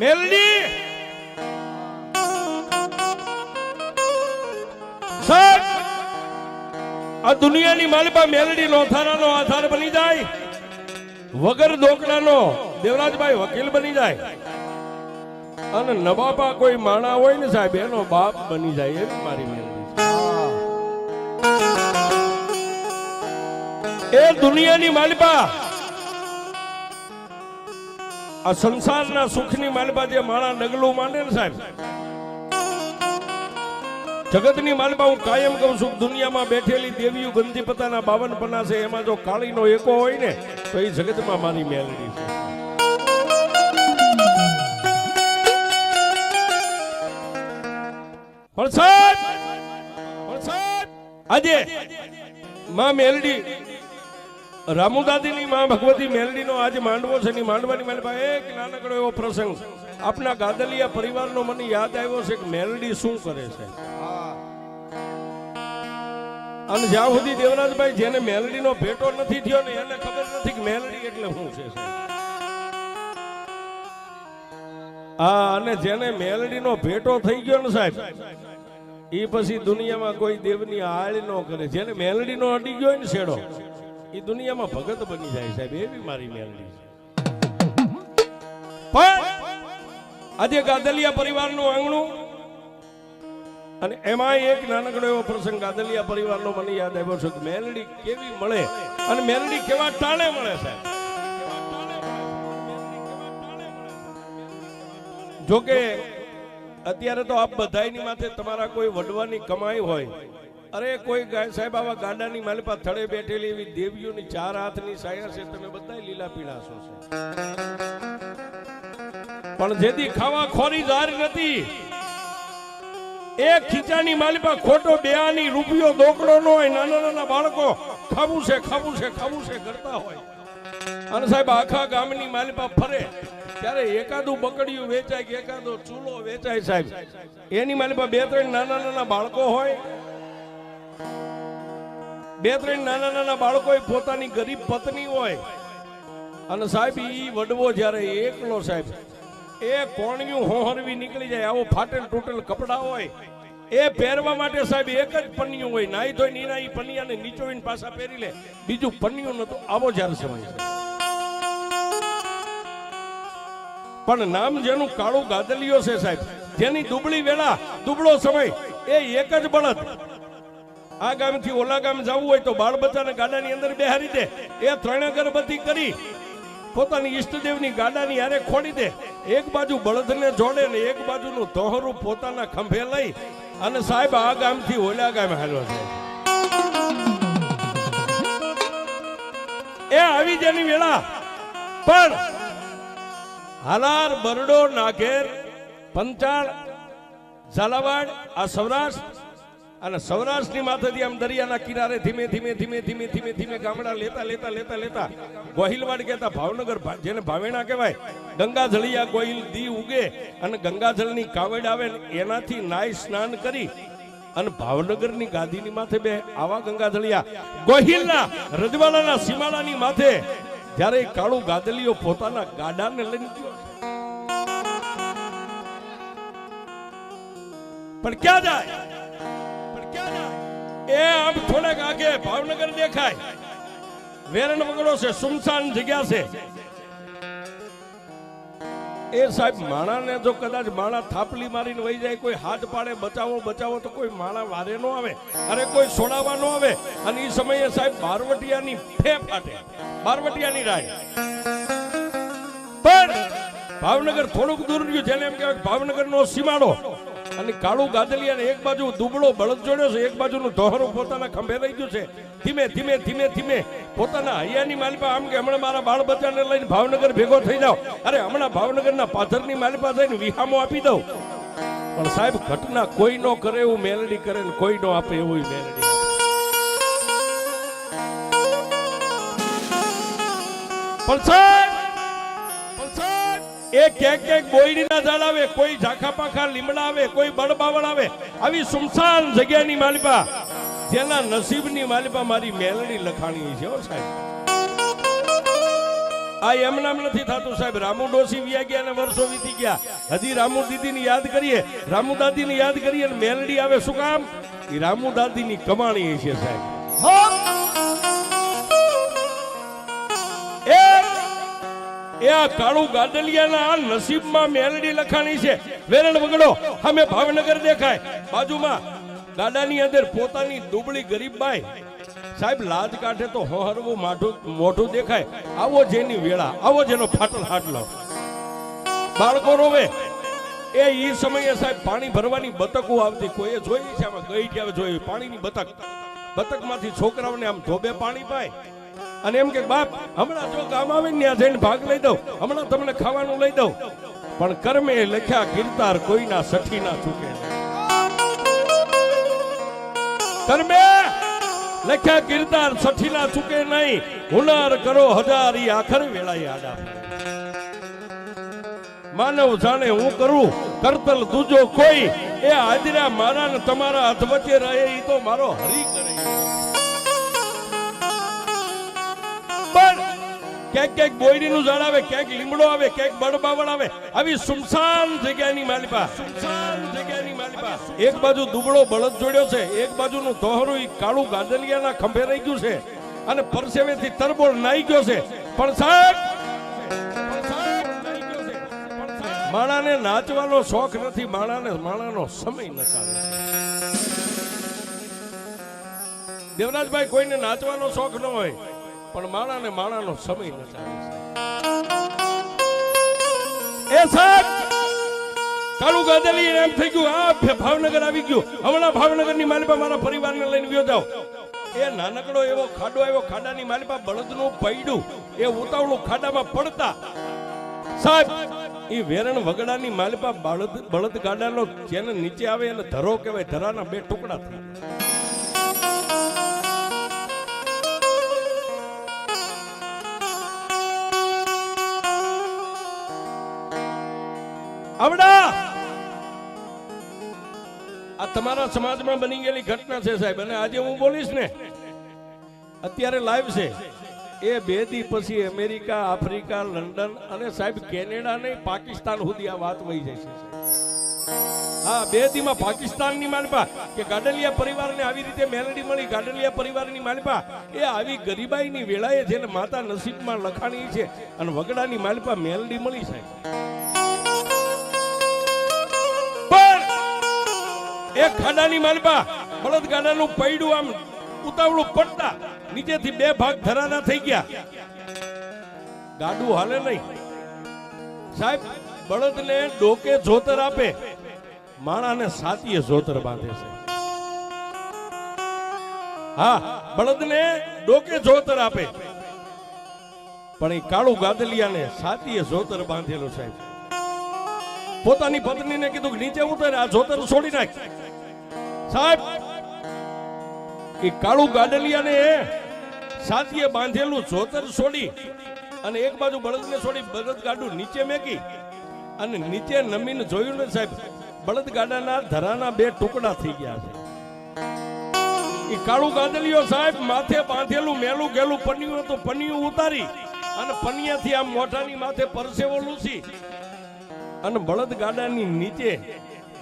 મેલડી. આ દુનિયાની માલિપા મેલડી નો આધાર બની જાય વગર દોકડાનો દેવરાજભાઈ વકીલ બની જાય. અને નવાબા કોઈ માણા હોય ને સાહેબ એનો બાપ બની જાય એવી મારી મેલડી એ દુનિયાની માલિપા આ સંસારના સુખની માલબા જે માણા ડગલું માંડે ને સાહેબ, જગતની માલબા હું કાયમ કહું છું, દુનિયામાં બેઠેલી દેવીઓ ગંધી પતાના બાવન પના છે, એમાં જો કાળીનો એકો હોય ને, તો એ જગતમાં મારી મેલડી છે. આજે માં મેલડી રામુદાદીની માં ભગવતી મેલડીનો આજે માંડવો છે ની માંડવાની માલિપા એક નાનકડો એવો પ્રસંગ. આપના ગાદલિયા પરિવારનો મને યાદ આવ્યો છે કે મેલડી શું કરે છે. અને જ્યાં સુધી દેવરાજભાઈ જેને મેલડીનો ભેટો નથી થયો ને એને ખબર નથી કે મેલડી એટલે શું છે હા, અને જેને મેલડીનો ભેટો થઈ ગયો ને સાહેબ એ પછી દુનિયામાં કોઈ દેવની આળ ન કરે. જેને મેલડીનો અડી ગયો ને છેડો એ દુનિયામાં ભગત બની જાય સાહેબ, એવી મારી મેલડી પણ આજે ગાદલિયા પરિવારનું આંગણું અને એમાં એક નાનકડો એવો પ્રસંગ ગાદલિયા પરિવારનો મને યાદ આવ્યો છે કે મેલડી કેવી મળે અને મેલડી કેવા ટાણે મળે સાહેબ? જોકે અત્યારે તો આપ બધાની માથે તમારા કોઈ વડવાની કમાઈ હોય અરે, કોઈ ગાય સાહેબ, આવા ગાડાની માલિપા થડે બેઠેલી એવી દેવીઓની ચાર હાથની સાયા છે, તમે બધા લીલા પીળા છો. પણ જેથી ખાવા ખોરી જાર નથી, એક ખીચાની માલિપા ખોટો બેઆની રૂપિયો, દોકડો નો હોય, નાના નાના બાળકો ખાવું છે ખાવું છે ખાવું છે, કરતા હોય. અને સાહેબ, આખા ગામની માલિપા ફરે, ત્યારે એકાદું બકડિયું વેચાય કે એકાદો ચૂલો વેચાય સાહેબ. એની માલિપા બે ત્રણ નાના નાના બાળકો હોય બે, ત્રણ નાના નાના બાળકો પોતાની ગરીબ પત્ની હોય. અને સાહેબ, ઈ વડવો જ્યારે એકલો સાહેબ, એ કોણિયું હોહરવી નીકળી જાય, આવો ફાટેલ તૂટેલ કપડા હોય. એ પહેરવા માટે સાહેબ એક જ પન્નિયું હોય, નાઈ ધોઈ નીના ઈ પન્નિયાને નીચોવીને પાછા પહેરી લે. બીજું પન્નિયું નતું આવો જ્યારે સમય પણ નામ જેનું કાળું ગાદલિયો છે સાહેબ, જેની દુબળી વેળા, દુબળો સમય, એ એક જ બળદ. આ ગામથી ઓલા ગામ જવું હોય તો બાળ બચ્ચાને ગાડાની અંદર બેહારી દે. એ ત્રણ અગરબત્તી કરી પોતાની ઈષ્ટદેવની ગાડાની આરે ખોડી દે. એક બાજુ બળદને જોડે ને એક બાજુનું તોહરું પોતાના ખંભે લઈ અને સાહેબ, આ ગામથી ઓલા ગામ હાલ્યો છે. એ આવી જેની વેળા. પણ હાલાર, બરડો, નાગેર, પંચાળ, ઝાલાવાડ, આ સૌરાષ્ટ્ર અને સૌરાષ્ટ્રની માથેથી આમ દરિયાના કિનારે ધીમે ધીમે ધીમે ધીમે ધીમે ધીમે ગામડા લેતા લેતા લેતા લેતા ગોહિલવાડ કહેતા ભાવનગર જેને ભાવેણા કહેવાય, ગંગાજળિયા ગોહિલ દી ઉગે અને ગંગાજળની કાવડ આવે એનાથી નાય સ્નાન કરી અને ભાવનગરની ગાદીની માથે બે આવા ગંગાજળિયા. ગોહિલના, રજવાડાના સીમાડાની માથે જ્યારે કાળું ગાદલીઓ પોતાના ગાડાને લઈને પણ ક્યાં જાય? થોડાક આગે ભાવનગર દેખાય. વેરણ વગડો છે, સુમસાન જગ્યા છે. એ સાહેબ, માણાને જો કદાચ માણા થાપલી મારીને વહી જાય, કોઈ હાથ પાડે, બચાવો બચાવો, તો કોઈ માણા વારે નો આવે, અરે કોઈ છોડાવવા નો આવે. અને એ સમયે સાહેબ, બારવટિયાની ફે ફાટે, બારવટિયાની રાય. પણ ભાવનગર થોડુંક દૂર રહ્યું, જેને એમ કહેવાય ભાવનગર નો સીમાડો. અને કાળું ગાદલિયા એક બાજુ દુબળો બળદ જોડ્યો છે એક બાજુનું દોહરું પોતાના ખંભે લઈ ગયું છે. ધીમે ધીમે ધીમે ધીમે પોતાના હૈયાની માલિપા આમ કે હમણાં મારા બાળ બચ્ચાને લઈને ભાવનગર ભેગો થઈ જાઓ. અરે હમણાં ભાવનગરના પાથરની માલિપા થઈને વિહામો આપી દઉં. પણ સાહેબ ઘટના કોઈ નો કરે એવું મેલડી કરે ને કોઈ નો આપે એવું મેલડી પણ સાહેબ, એ ક્યાંક ક્યાંક ઝાડ આવે, કોઈ ઝાખા પાખા લીમડા આવે, કોઈ બળબાવળ આવે. આવી સુમસાન જગ્યાની માલિપા, જેના નસીબની માલિપા મારી મેલડી લખાણી છે સાહેબ. આ એમ નથી થતું સાહેબ. રામુ ડોસી વ્યા વર્ષો વીતી ગયા. હજી રામુ દીદીની યાદ કરીએ. રામુ દાદીની યાદ કરીએ અને મેલડી આવે, શું કામ? એ રામુ દાદીની કમાણી છે સાહેબ. એ આ કાળું ગાદલિયાના નસીબમાં મેલડી લખાણી છે. વેરણ વગડો અમે ભાવનગર દેખાય. બાજુમાં ગાડાની અંદર પોતાની દુબળી ગરીબ સાહેબ, લાજ કાઢે તો હોહરવું માઠું, મોઢું દેખાય. આવો જેની વેળા, આવો જેનો ફાટલ હાટલો. બાળકો રોવે. એ ઈ સમયે સાહેબ પાણી ભરવાની બતકો આવતી કોઈએ જોઈ છે? આમાં ગઈ ક્યારે જોઈ? પાણીની બતક. બતકમાંથી છોકરાઓને આમ ધોબે પાણી પાય. અને એમ કે, બાપ, હમણાં જો ગામ આવે ત્યાં જઈને ભાગ લઈ દઉં. હમણાં તમને ખાવાનું લઈ દઉં. પણ કર્મે લખ્યા કીર્તાર કોઈના સઠી ના ચૂકે કર્મે લખ્યા કીર્તાર સઠી ના ચૂકે નહીં. હુનાર કરો હજાર ઈ આખર વેળાએ આડા માનવ જાણે હું કરું? કરતલ દૂજો કોઈ? એ હાજરા મારા ને તમારા હાથ વચ્ચે રહે એ તો મારો હરી પણ ક્યાંક ક્યાંક બોયડીનું ઝાડ આવે, ક્યાંક લીમડો આવે, ક્યાંક બળબાવળ આવે. આવી સુમસાન જગ્યાની માલિપા. સુમસાન જગ્યાની માલિપા. એક બાજુ દુબળો બળદ જોડ્યો છે, એક બાજુનું દોહરું કાળું ગાદલિયાના ખંભે રહી ગયું છે અને પરસેવેથી તરબોળ નાઈ ગયો છે. પણ સાહેબ માણાને નાચવાનો શોખ નથી, માણાને, માણાનો સમય નચાવે દેવરાજભાઈ કોઈને નાચવાનો શોખ ન હોય. પણ માણાને માણાનો સમય નચાવે એ સાહેબ કાળુ ગાદલી એમ થઈ ગયું, આ ભાવનગર આવી ગયો. હમણાં ભાવનગરની માલિપા મારા પરિવારને લઈને ગયો જાઓ. એ નાનકડો એવો ખાડો આવ્યો, ખાડાની માલિપા બળદનું પૈડું, એ ઉતાવળું ખાડામાં પડતા. સાહેબ એ વેરણ વગડાની માલિપા બળદ બળદ ગાડાનો જેને નીચે આવે એને ધરો કહેવાય, ધરાના બે ટુકડા થઈ આવડા! આ તમારા સમાજમાં બની ગયેલી ઘટના છે સાહેબ, અને આજે હું બોલીશ ને. અત્યારે લાઈવ છે. એ બે દી પછી અમેરિકા, આફ્રિકા, લંડન અને સાહેબ કેનેડા ને પાકિસ્તાન સુધી આ વાત વહી જશે હા, બે દીમાં પાકિસ્તાનની માલપા કે ગાડલિયા પરિવારને આવી રીતે મેલડી મળી, ગાડલિયા પરિવારની માનપા એ આવી ગરીબાઈની વેળાએ જેને માતા નસીબમાં લખાણી છે અને વગડાની માનપા મેલડી મળી, સાહેબ. એક ખાડાની માલપા બળદ ગાડાનું પૈડું આમ ઉતાવળું પડતા નીચેથી બે ભાગ ધરાના થઈ ગયા. ગાડું હાલે નહીં. સાહેબ, બળદને ડોકે જોતર આપે. માણાને સાતીએ જોતર બાંધે છે. હા, બળદને ડોકે જોતર આપે. પણ એ કાળું ગાદલિયાને સાતીએ જોતર બાંધેલું સાહેબ. પોતાની પત્નીને કીધું નીચે ઉતર, આ જોતર છોડી નાખ. સાહેબ, એ કાળું ગાડલિયાને સાથીએ બાંધેલું જોતર છોડી અને એક બાજુ બળદને છોડી બળદ ગાડું નીચે મેકી અને નીચે નમીને જોયું ને સાહેબ, બળદ ગાડાના ધરાના બે ટુકડા થઈ ગયા છે. એ કાળું ગાદલિયો સાહેબ માથે બાંધેલું મેલું ગેલું પન્યું હતું, પન્યું ઉતારી અને પનિયાથી આમ મોઢાની માથે પરસેવો લૂસી અને બળદ ગાડાની નીચે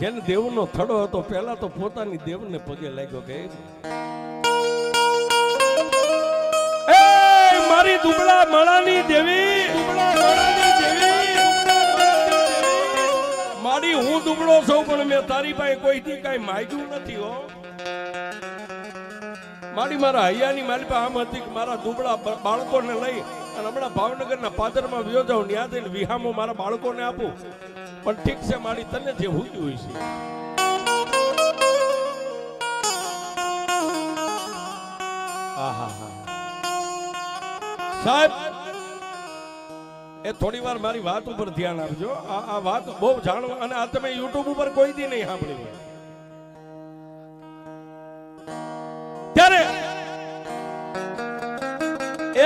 જેને દેવનો થડો હતો, પહેલા તો પોતાની દેવને પગે લાગ્યો કે મારી દુબળા માળાની દેવી, મારી હું દુબળો છું, પણ મેં તારી પાસે કોઈ દી કાંઈ માગ્યું નથી, હો. મારી મારા હૈયાની મારી પાસે આમ હતી કે મારા દુબળા બાળકોને લઈ અને હમણાં ભાવનગરના પાદરમાં વ્યો જાઉં ત્યાં જઈને વિહામો મારા બાળકોને આપું. પણ ઠીક છે, મારી તને જે હુક્યું હોય છે. સાહેબ, એ થોડી વાર મારી વાત ઉપર ધ્યાન આપજો. આ વાત બહુ જાણવા અને આ તમે યુટ્યુબ ઉપર કોઈ દી નહીં સાંભળી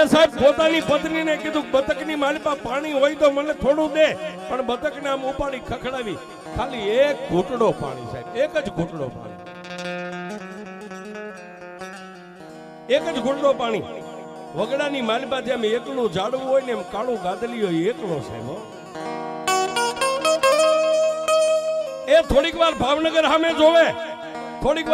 સાહેબ, પોતાની પત્નીને કીધું, બતકની માલિપા પાણી હોય તો મને થોડું દે. પણ બતકને આમ ઉપાડી ખખડાવી. ખાલી એક ઘૂંટડો પાણી, સાહેબ, એક જ ઘૂંટડો પાણી. એક જ ઘૂંટડો પાણી. વગડાની માલપા જેમ એકલું ઝાડવું હોય ને એમ કાળું ગાદલી હોય, એકલો, સાહેબ એ થોડીક વાર ભાવનગર સામે જોવે. થોડીક